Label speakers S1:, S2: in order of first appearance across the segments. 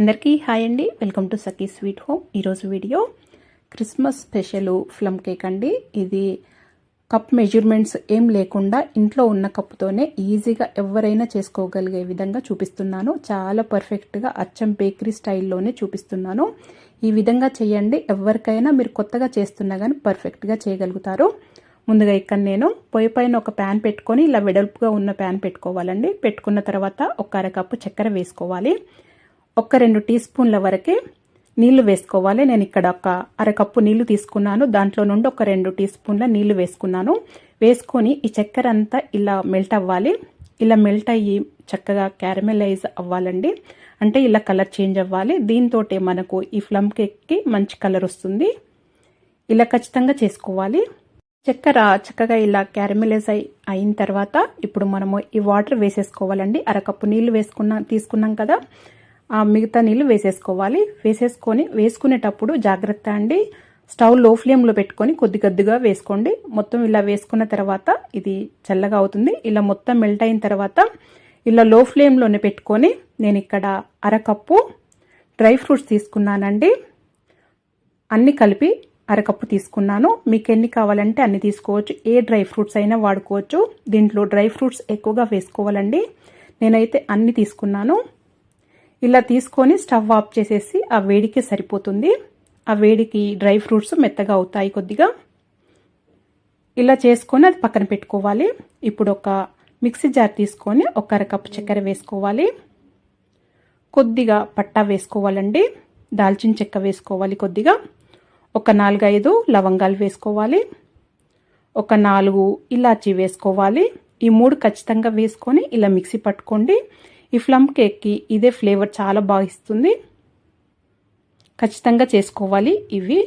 S1: అందరికీ హాయ్ అండి. Welcome to Sakhi sweet home. ఈరోజు video Christmas special plum cake అండి. ఇది కప్ మెజర్మెంట్స్ ఏం లేకుండా ఇంట్లో ఉన్న కప్పుతోనే ఈజీగా ఎవరైనా చేసుకోగలిగే విధంగా చూపిస్తున్నాను. చాలా పర్ఫెక్ట్గా అచ్చం బేకరీ స్టైల్లోనే చూపిస్తున్నాను. ఈ విధంగా చేయండి. ఎవరికైనా మీరు కొత్తగా చేస్తున్నా కానీ పర్ఫెక్ట్గా చేయగలుగుతారు. ముందుగా ఇక్కడ నేను పొయ్యి పైన ఒక ప్యాన్ పెట్టుకొని ఇలా వెడల్పుగా ఉన్న ప్యాన్ పెట్టుకోవాలండి. పెట్టుకున్న తర్వాత ఒక అరకప్పు చక్కెర వేసుకోవాలి. ఒక రెండు టీ స్పూన్ల వరకే నీళ్ళు వేసుకోవాలి. నేను ఇక్కడ ఒక అరకప్పు నీళ్ళు తీసుకున్నాను. దాంట్లో నుండి ఒక రెండు టీ స్పూన్ల నీళ్ళు వేసుకున్నాను. వేసుకొని ఈ చక్కెర అంతా ఇలా మెల్ట్ అవ్వాలి. ఇలా మెల్ట్ అయ్యి చక్కగా క్యారమెలైజ్ అవ్వాలండి. అంటే ఇలా కలర్ చేంజ్ అవ్వాలి. దీంతో మనకు ఈ ఫ్లమ్ కేక్కి మంచి కలర్ వస్తుంది. ఇలా ఖచ్చితంగా చేసుకోవాలి. చక్కెర చక్కగా ఇలా క్యారమెలైజ్ అయి అయిన తర్వాత ఇప్పుడు మనము ఈ వాటర్ వేసేసుకోవాలండి. అరకప్పు నీళ్ళు వేసుకున్నా తీసుకున్నాం కదా. ఆ మిగతా నీళ్ళు వేసేసుకోవాలి. వేసేసుకొని వేసుకునేటప్పుడు జాగ్రత్త అండి. స్టవ్లో ఫ్లేమ్లో పెట్టుకొని కొద్ది కొద్దిగా వేసుకోండి. మొత్తం ఇలా వేసుకున్న తర్వాత ఇది చల్లగా అవుతుంది. ఇలా మొత్తం మెల్ట్ అయిన తర్వాత ఇలా లో ఫ్లేమ్లోనే పెట్టుకొని నేను ఇక్కడ అరకప్పు డ్రై ఫ్రూట్స్ తీసుకున్నానండి. అన్ని కలిపి అరకప్పు తీసుకున్నాను. మీకు ఎన్ని కావాలంటే అన్ని తీసుకోవచ్చు. ఏ డ్రై ఫ్రూట్స్ అయినా వాడుకోవచ్చు. దీంట్లో డ్రై ఫ్రూట్స్ ఎక్కువగా వేసుకోవాలండి. నేనైతే అన్ని తీసుకున్నాను. ఇలా తీసుకొని స్టవ్ ఆఫ్ చేసేసి ఆ వేడికి సరిపోతుంది. ఆ వేడికి డ్రై ఫ్రూట్స్ మెత్తగా అవుతాయి కొద్దిగా. ఇలా చేసుకొని అది పక్కన పెట్టుకోవాలి. ఇప్పుడు ఒక మిక్సీ జార్ తీసుకొని ఒక కప్పు చక్కెర వేసుకోవాలి. కొద్దిగా పట్టా వేసుకోవాలండి. దాల్చిన చెక్క వేసుకోవాలి కొద్దిగా. ఒక నాలుగైదు లవంగాలు వేసుకోవాలి. ఒక నాలుగు ఇలాచీ వేసుకోవాలి. ఈ మూడు ఖచ్చితంగా వేసుకొని ఇలా మిక్సీ పట్టుకోండి. ఈ ఫ్లమ్ కేక్కి ఇదే ఫ్లేవర్ చాలా బాగా ఇస్తుంది. ఖచ్చితంగా చేసుకోవాలి ఇవి.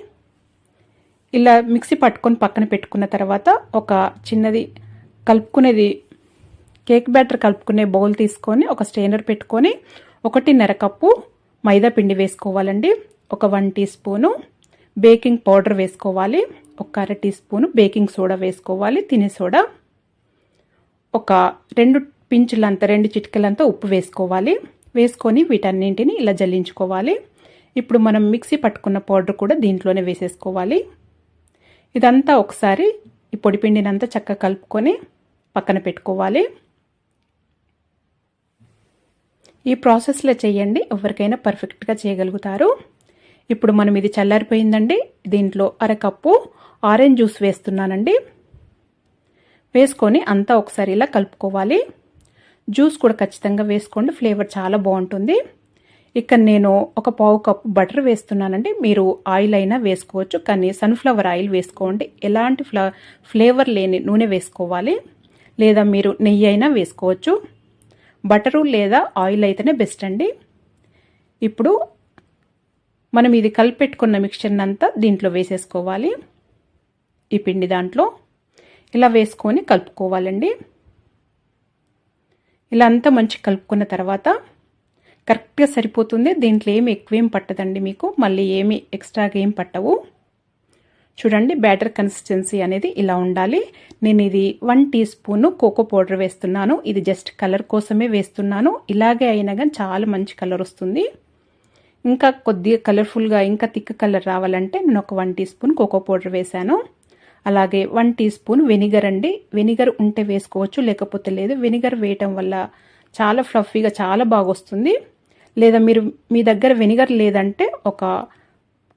S1: ఇలా మిక్సీ పట్టుకొని పక్కన పెట్టుకున్న తర్వాత ఒక చిన్నది కలుపుకునేది కేక్ బ్యాటర్ కలుపుకునే బౌల్ తీసుకొని ఒక స్టెయినర్ పెట్టుకొని ఒకటిన్నర కప్పు మైదా పిండి వేసుకోవాలండి. ఒక one teaspoon baking powder వేసుకోవాలి. ఒక అర టీ స్పూను బేకింగ్ సోడా వేసుకోవాలి తినే సోడా. ఒక రెండు పించులంతా రెండు చిటికలంతా ఉప్పు వేసుకోవాలి. వేసుకొని వీటన్నింటిని ఇలా జల్లించుకోవాలి. ఇప్పుడు మనం మిక్సీ పట్టుకున్న పౌడర్ కూడా దీంట్లోనే వేసేసుకోవాలి. ఇదంతా ఒకసారి ఈ పొడి పిండినంతా చక్కగా కలుపుకొని పక్కన పెట్టుకోవాలి. ఈ ప్రాసెస్లో చేయండి ఎవరికైనా పర్ఫెక్ట్గా చేయగలుగుతారు. ఇప్పుడు మనం ఇది చల్లారిపోయిందండి. దీంట్లో అరకప్పు ఆరెంజ్ జ్యూస్ వేస్తున్నానండి. వేసుకొని అంతా ఒకసారి ఇలా కలుపుకోవాలి. జ్యూస్ కూడా ఖచ్చితంగా వేసుకోండి. ఫ్లేవర్ చాలా బాగుంటుంది. ఇక్కడ నేను ఒక పావు కప్పు బటర్ వేస్తున్నానండి. మీరు ఆయిల్ అయినా వేసుకోవచ్చు కానీ సన్ఫ్లవర్ ఆయిల్ వేసుకోండి. ఎలాంటి ఫ్ల ఫ్లేవర్ లేని నూనె వేసుకోవాలి. లేదా మీరు నెయ్యి అయినా వేసుకోవచ్చు. బటరు లేదా ఆయిల్ అయితేనే బెస్ట్ అండి. ఇప్పుడు మనం ఇది కలిపెట్టుకున్న మిక్చర్ని అంతా దీంట్లో వేసేసుకోవాలి. ఈ పిండి దాంట్లో. ఇలా వేసుకొని కలుపుకోవాలండి. ఇలా అంతా మంచి కలుపుకున్న తర్వాత కరెక్ట్గా సరిపోతుంది. దీంట్లో ఏమి ఎక్కువేం పట్టదండి మీకు. మళ్ళీ ఏమి ఎక్స్ట్రాగా ఏం పట్టవు. చూడండి బ్యాటర్ కన్సిస్టెన్సీ అనేది ఇలా ఉండాలి. నేను ఇది one teaspoon cocoa powder వేస్తున్నాను. ఇది జస్ట్ కలర్ కోసమే వేస్తున్నాను. ఇలాగే అయినా కానీ చాలా మంచి కలర్ వస్తుంది. ఇంకా కొద్దిగా కలర్ఫుల్గా ఇంకా థిక్ కలర్ రావాలంటే నేను ఒక one teaspoon cocoa powder వేశాను. అలాగే వన్ టీ స్పూన్ వెనిగర్ అండి. వెనిగర్ ఉంటే వేసుకోవచ్చు లేకపోతే లేదు. వెనిగర్ వేయటం వల్ల చాలా ఫ్లఫీగా చాలా బాగా వస్తుంది లేదా మీరు మీ దగ్గర వెనిగర్ లేదంటే ఒక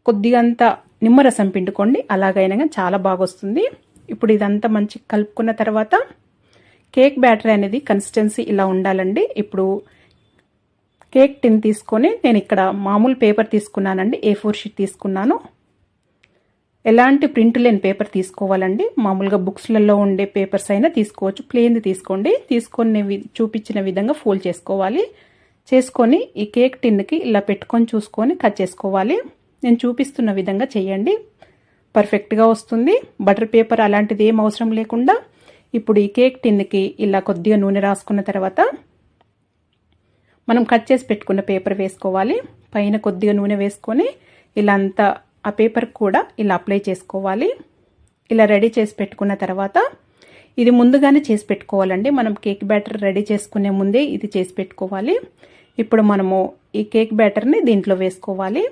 S1: కొద్దిగంత నిమ్మరసం పిండుకోండి. అలాగైనా చాలా బాగా వస్తుంది ఇప్పుడు ఇదంతా మంచి కలుపుకున్న తర్వాత కేక్ బ్యాటర్ అనేది కన్సిస్టెన్సీ ఇలా ఉండాలండి. ఇప్పుడు కేక్ టిన్ తీసుకొని నేను ఇక్కడ మామూలు పేపర్ తీసుకున్నానండి. ఏ ఫోర్ షీట్ తీసుకున్నాను. ఎలాంటి ప్రింట్ లేని పేపర్ తీసుకోవాలండి? మామూలుగా బుక్స్లలో ఉండే పేపర్స్ అయినా తీసుకోవచ్చు. ప్లేన్ది తీసుకోండి. తీసుకొని చూపించిన విధంగా ఫోల్డ్ చేసుకోవాలి. చేసుకొని ఈ కేక్ టిన్కి ఇలా పెట్టుకొని చూసుకొని కట్ చేసుకోవాలి. నేను చూపిస్తున్న విధంగా చేయండి. పర్ఫెక్ట్గా వస్తుంది. బటర్ పేపర్ అలాంటిది ఏం అవసరం లేకుండా ఇప్పుడు ఈ కేక్ టిన్కి ఇలా కొద్దిగా నూనె రాసుకున్న తర్వాత మనం కట్ చేసి పెట్టుకున్న పేపర్ వేసుకోవాలి. పైన కొద్దిగా నూనె వేసుకొని ఇలా అంతా ఆ పేపర్ కూడా ఇలా అప్లై చేసుకోవాలి. ఇలా రెడీ చేసి పెట్టుకున్న తర్వాత ఇది ముందుగానే చేసి పెట్టుకోవాలండి. మనం కేక్ బ్యాటర్ రెడీ చేసుకునే ముందే ఇది చేసి పెట్టుకోవాలి. ఇప్పుడు మనము ఈ కేక్ బ్యాటర్ని దీంట్లో వేసుకోవాలి.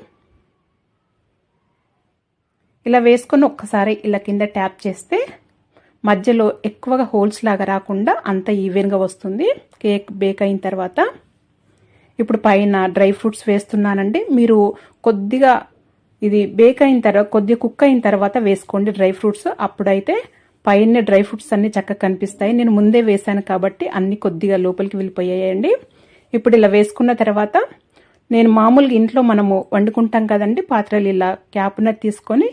S1: ఇలా వేసుకొని ఒక్కసారి ఇలా కింద ట్యాప్ చేస్తే మధ్యలో ఎక్కువగా హోల్స్ లాగా రాకుండా అంత ఈవెన్గా వస్తుంది. కేక్ బేక్ అయిన తర్వాత. ఇప్పుడు పైన డ్రై ఫ్రూట్స్ వేస్తున్నానండి. మీరు కొద్దిగా ఇది బేక్ అయిన తర్వాత కొద్దిగా కుక్ అయిన తర్వాత వేసుకోండి డ్రై ఫ్రూట్స్. అప్పుడైతే పైన డ్రై ఫ్రూట్స్ అన్ని చక్కగా కనిపిస్తాయి. నేను ముందే వేసాను కాబట్టి అన్ని కొద్దిగా లోపలికి వెళ్ళిపోయాయండి. ఇప్పుడు ఇలా వేసుకున్న తర్వాత నేను మామూలుగా ఇంట్లో మనము వండుకుంటాం కదండి పాత్రలు ఇలా క్యాప్న తీసుకొని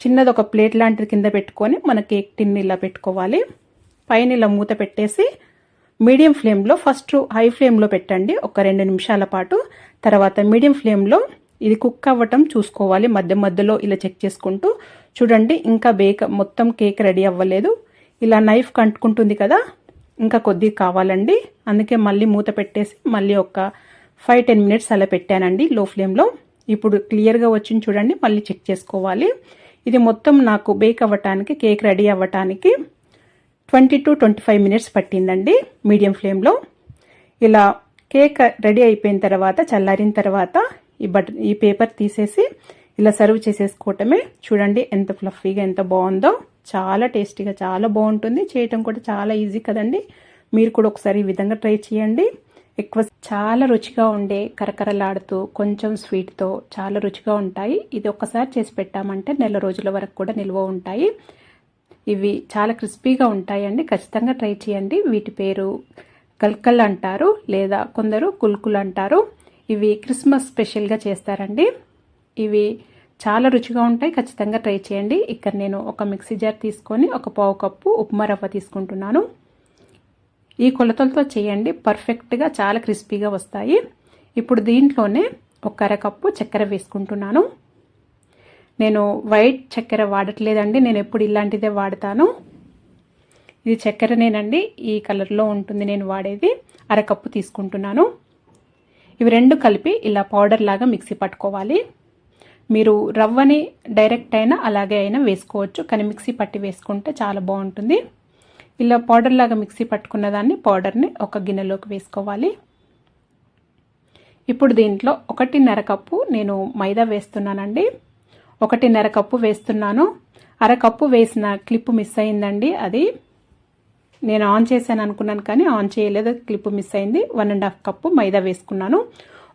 S1: చిన్నది ఒక ప్లేట్ లాంటిది కింద పెట్టుకొని మన కేక్ టిన్ ఇలా పెట్టుకోవాలి. పైన ఇలా మూత పెట్టేసి మీడియం ఫ్లేమ్లో ఫస్ట్ హై ఫ్లేమ్లో పెట్టండి ఒక రెండు నిమిషాల పాటు. తర్వాత మీడియం ఫ్లేమ్లో ఇది కుక్ అవ్వటం చూసుకోవాలి. మధ్య మధ్యలో ఇలా చెక్ చేసుకుంటూ చూడండి ఇంకా బేక్ మొత్తం కేక్ రెడీ అవ్వలేదు. ఇలా నైఫ్ కంటుకుంటుంది కదా ఇంకా కొద్దిగా కావాలండి. అందుకే మళ్ళీ మూత పెట్టేసి మళ్ళీ ఒక ఫైవ్ టెన్ మినిట్స్ అలా పెట్టానండి లో ఫ్లేమ్లో. ఇప్పుడు క్లియర్గా వచ్చింది చూడండి మళ్ళీ చెక్ చేసుకోవాలి. ఇది మొత్తం నాకు బేక్ అవ్వటానికి కేక్ రెడీ అవ్వటానికి twenty to twenty five minutes పట్టిందండి మీడియం ఫ్లేమ్లో. ఇలా కేక్ రెడీ అయిపోయిన తర్వాత చల్లారిన తర్వాత ఈ బట్ ఈ పేపర్ తీసేసి ఇలా సర్వ్ చేసేసుకోవటమే. చూడండి ఎంత ఫ్లఫీగా ఎంత బాగుందో. చాలా టేస్టీగా చాలా బాగుంటుంది. చేయటం కూడా చాలా ఈజీ కదండి. మీరు కూడా ఒకసారి ఈ విధంగా ట్రై చేయండి. ఎక్కువ చాలా రుచిగా ఉండే కరకరలాడుతూ కొంచెం స్వీట్తో చాలా రుచిగా ఉంటాయి. ఇది ఒక్కసారి చేసి పెట్టామంటే నెల రోజుల వరకు కూడా నిల్వ ఉంటాయి. ఇవి చాలా క్రిస్పీగా ఉంటాయండి. ఖచ్చితంగా ట్రై చేయండి. వీటి పేరు కల్కల్ అంటారు లేదా కొందరు కుల్కుల్ అంటారు. ఇవి క్రిస్మస్ స్పెషల్గా చేస్తారండి. ఇవి చాలా రుచిగా ఉంటాయి. ఖచ్చితంగా ట్రై చేయండి. ఇక్కడ నేను ఒక మిక్సీ జార్ తీసుకొని ఒక పావు కప్పు ఉప్మా రవ్వ తీసుకుంటున్నాను. ఈ కొలతలతో చేయండి. పర్ఫెక్ట్గా చాలా క్రిస్పీగా వస్తాయి. ఇప్పుడు దీంట్లోనే ఒక అరకప్పు చక్కెర వేసుకుంటున్నాను. నేను వైట్ చక్కెర వాడట్లేదండి. నేను ఎప్పుడు ఇలాంటిదే వాడతాను. ఇది చక్కెరనేనండి. ఈ కలర్లో ఉంటుంది. నేను వాడేది. అరకప్పు తీసుకుంటున్నాను. ఇవి రెండు కలిపి ఇలా పౌడర్ లాగా మిక్సీ పట్టుకోవాలి. మీరు రవ్వని డైరెక్ట్ అయినా అలాగే అయినా వేసుకోవచ్చు కానీ మిక్సీ పట్టి వేసుకుంటే చాలా బాగుంటుంది. ఇలా పౌడర్ లాగా మిక్సీ పట్టుకున్న దాన్ని పౌడర్ని ఒక గిన్నెలోకి వేసుకోవాలి. ఇప్పుడు దీంట్లో ఒకటిన్నర కప్పు నేను మైదా వేస్తున్నానండి. ఒకటిన్నర కప్పు వేస్తున్నాను. అరకప్పు వేసిన క్లిప్ మిస్ అయిందండి అది. నేను ఆన్ చేశాను అనుకున్నాను కానీ ఆన్ చేయలేదు క్లిప్ మిస్ అయింది. వన్ అండ్ హాఫ్ కప్పు మైదా వేసుకున్నాను.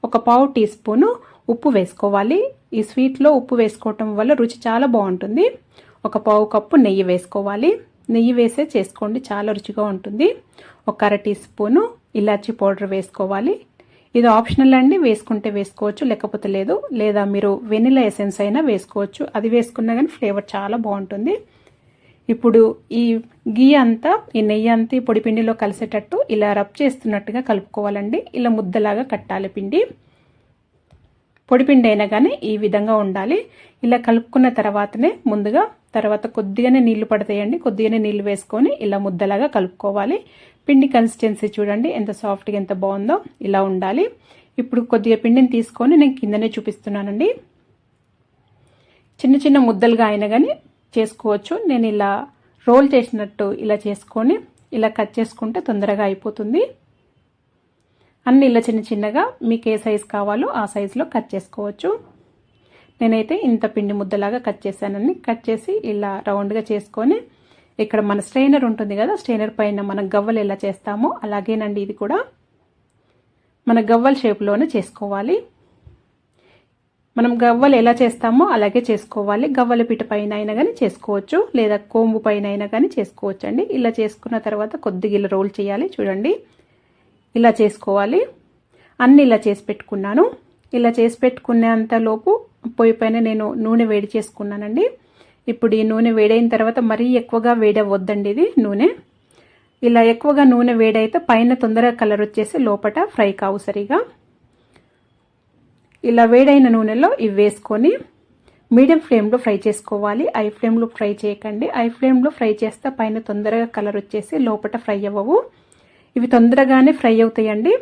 S1: ఒక పావు టీ స్పూను ఉప్పు వేసుకోవాలి. ఈ స్వీట్లో ఉప్పు వేసుకోవటం వల్ల రుచి చాలా బాగుంటుంది. ఒక పావు కప్పు నెయ్యి వేసుకోవాలి. నెయ్యి వేసే చేసుకోండి చాలా రుచిగా ఉంటుంది. ఒక అర టీ స్పూను ఇలాచీ పౌడర్ వేసుకోవాలి. ఇది ఆప్షనల్ అండి వేసుకుంటే వేసుకోవచ్చు లేకపోతే లేదు. లేదా మీరు వెనిలా ఎసెన్స్ అయినా వేసుకోవచ్చు. అది వేసుకున్నా కానీ ఫ్లేవర్ చాలా బాగుంటుంది. ఇప్పుడు ఈ గీ అంతా ఈ నెయ్యి అంతా ఈ పొడి పిండిలో కలిసేటట్టు ఇలా రబ్ చేస్తున్నట్టుగా కలుపుకోవాలండి. ఇలా ముద్దలాగా కట్టాలి పిండి. పొడిపిండి అయినా కానీ ఈ విధంగా ఉండాలి. ఇలా కలుపుకున్న తర్వాతనే ముందుగా తర్వాత కొద్దిగానే నీళ్ళు పడతాయండి. కొద్దిగానే నీళ్ళు వేసుకొని ఇలా ముద్దలాగా కలుపుకోవాలి. పిండి కన్సిస్టెన్సీ చూడండి ఎంత సాఫ్ట్గా ఎంత బాగుందో ఇలా ఉండాలి. ఇప్పుడు కొద్దిగా పిండిని తీసుకొని నేను కిందనే చూపిస్తున్నానండి. చిన్న చిన్న ముద్దలుగా అయినా కానీ చేసుకోవచ్చు. నేను ఇలా రోల్ చేసినట్టు ఇలా చేసుకొని ఇలా కట్ చేసుకుంటే తొందరగా అయిపోతుంది. అన్ని ఇలా చిన్న చిన్నగా మీకు ఏ సైజ్ కావాలో ఆ సైజులో కట్ చేసుకోవచ్చు. నేనైతే ఇంత పిండి ముద్దలాగా కట్ చేశానని కట్ చేసి ఇలా రౌండ్గా చేసుకొని ఇక్కడ మన స్ట్రైనర్ ఉంటుంది కదా స్ట్రైనర్ పైన మనం గవ్వలు ఎలా చేస్తామో అలాగేనండి ఇది కూడా. మన గవ్వల షేప్లోనే చేసుకోవాలి. మనం గవ్వలు ఎలా చేస్తామో అలాగే చేసుకోవాలి. గవ్వల పిట పైన అయినా కానీ చేసుకోవచ్చు. లేదా కోంబు పైన అయినా కానీ చేసుకోవచ్చు అండి ఇలా చేసుకున్న తర్వాత కొద్దిగా ఇలా రోల్ చేయాలి. చూడండి. ఇలా చేసుకోవాలి. అన్ని ఇలా చేసి పెట్టుకున్నాను. ఇలా చేసి పెట్టుకునేంతలోపు పొయ్యి పైన నేను నూనె వేడి చేసుకున్నానండి. ఇప్పుడు ఈ నూనె వేడైన తర్వాత మరీ ఎక్కువగా వేడవద్దండి ఇది నూనె. ఇలా ఎక్కువగా నూనె వేడైతే పైన తొందరగా కలర్ వచ్చేసి లోపల ఫ్రై కావు సరిగా. ఇలా వేడైన నూనెలో ఇవి వేసుకొని మీడియం ఫ్లేమ్లో ఫ్రై చేసుకోవాలి. ఐ ఫ్లేమ్లో ఫ్రై చేయకండి. ఐ ఫ్లేమ్లో ఫ్రై చేస్తే పైన తొందరగా కలర్ వచ్చేసి లోపల ఫ్రై అవ్వవు. ఇవి తొందరగానే ఫ్రై అవుతాయండి.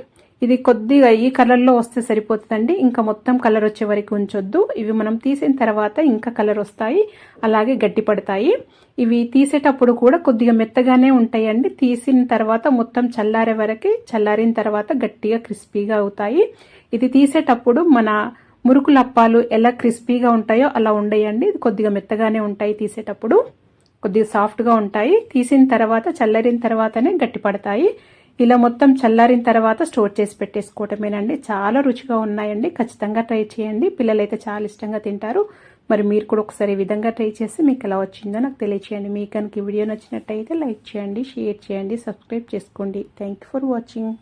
S1: ఇది కొద్దిగా ఈ కలర్లో వస్తే సరిపోతుందండి. ఇంకా మొత్తం కలర్ వచ్చే వరకు ఉంచొద్దు. ఇవి మనం తీసిన తర్వాత ఇంకా కలర్ వస్తాయి. అలాగే గట్టి పడతాయి. ఇవి తీసేటప్పుడు కూడా కొద్దిగా మెత్తగానే ఉంటాయండి. తీసిన తర్వాత మొత్తం చల్లారే వరకు చల్లారిన తర్వాత గట్టిగా క్రిస్పీగా అవుతాయి. ఇది తీసేటప్పుడు మన మురుకులు అప్పాలు ఎలా క్రిస్పీగా ఉంటాయో అలా ఉండేయండి. ఇది కొద్దిగా మెత్తగానే ఉంటాయి తీసేటప్పుడు. కొద్దిగా సాఫ్ట్గా ఉంటాయి. తీసిన తర్వాత చల్లరిన తర్వాతనే గట్టిపడతాయి. ఇలా మొత్తం చల్లారిన తర్వాత స్టోర్ చేసి పెట్టేసుకోవటమేనండి. చాలా రుచిగా ఉన్నాయండి. ఖచ్చితంగా ట్రై చేయండి. పిల్లలైతే చాలా ఇష్టంగా తింటారు. మరి మీరు కూడా ఒకసారి ఈ విధంగా ట్రై చేసి మీకు ఎలా వచ్చిందో నాకు తెలియచేయండి. మీకు కనుక ఈ వీడియో నచ్చినట్టయితే లైక్ చేయండి షేర్ చేయండి సబ్స్క్రైబ్ చేసుకోండి. Thank for watching.